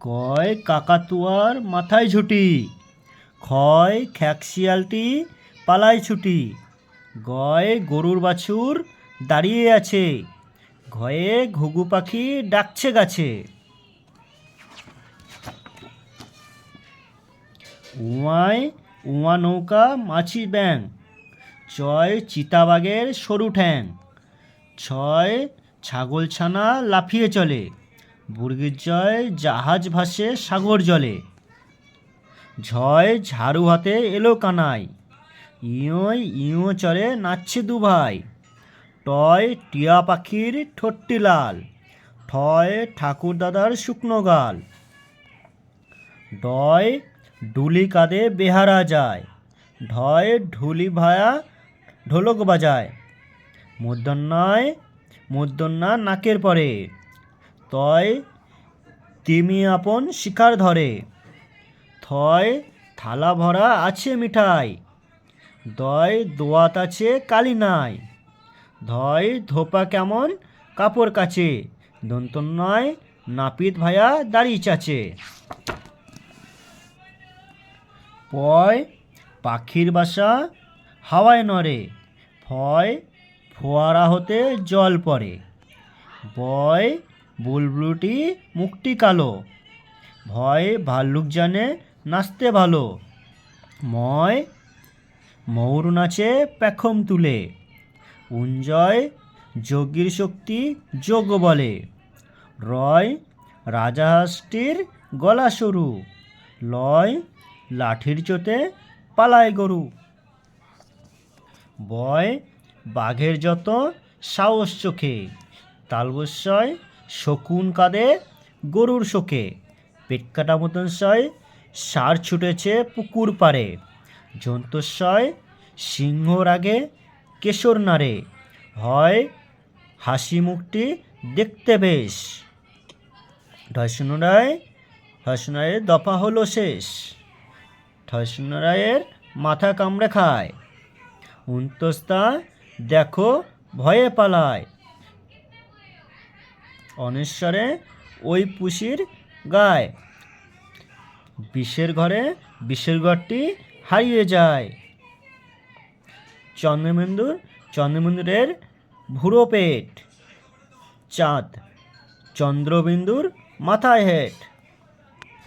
কয় কাকাতুয়ার মাথায় ঝুটি? ক্ষয় খ্যাকশিয়ালটি পালায় ছুটি। গয় গরুর বাছুর দাঁড়িয়ে আছে। ঘয়ে ঘুঘু পাখি ডাকছে গাছে। উমায় উমা নৌকা মাছি ব্যাং চয় চিতাবাগের সরু ঠ্যাং। ছয় ছাগলছানা লাফিয়ে চলে। বুর্গির জয় জাহাজ ভাসে সাগর জলে। ঝয় ঝাড়ু হাতে এলো কানাই। ইয়োয় ইয়ো চলে নাচছে দু ভাই টয় টিয়া পাখির ঠোঁটটি লাল। ঠয় ঠাকুর দাদার শুকনো গাল। ডয় ডুলি কাঁধে বেহারা যায়। ঢয় ঢুলি ভায়া ঢোলক বাজায়। মূর্ধন্যয় মূর্ধন্যা নাকের পরে। তয় তিমি আপন শিকার ধরে। থয় থালা ভরা আছে মিঠাই। দয় দোয়াত আছে কালি নাই। ধয় ধোপা কেমন কাপড় কাচে। দন্তন্যয় নাপিত ভায়া দাড়ি চাচে। পয় পাখির বাসা হাওয়ায় নড়ে। ফয় ফোয়ারা হতে জল পড়ে। বয় বুলবুলটি মুখটি কালো। ভয় ভাল্লুক জানে নাচতে ভালো। ময় ময়ূর নাচে পেখম তুলে। উঞ্জয় যজ্ঞের শক্তি যোগ বলে। রয় রাজাহাঁসটির গলা সরু। লয় লাঠির চোতে পালায় গরু। বয় বাঘের যত সাহস চোখে। তালবস্যয় শকুন কাঁদে, গরুর শোকে। পেট কাটা মতন সয় সার ছুটেছে পুকুর পাড়ে। জন্তস্বয় সিংহ রাগে, কেশর নাড়ে। হয় হাসি মুখটি দেখতে বেশ। ঢয়সুনরায় ঢয়সুনরায়ের দফা হলো শেষ। ঢয়সুনরায়ের মাথা কামড়ে খায়। উন্তস্তা দেখো, ভয়ে পালায়। অনেশ্বরে ওই পুষির গায়। বিষের ঘরে বিষের ঘরটি হারিয়ে যায়। চন্দ্রবিন্দুর চন্দ্রমেন্দুরের ভুরো পেট চাঁদ চন্দ্রবিন্দুর মাথায় হেট।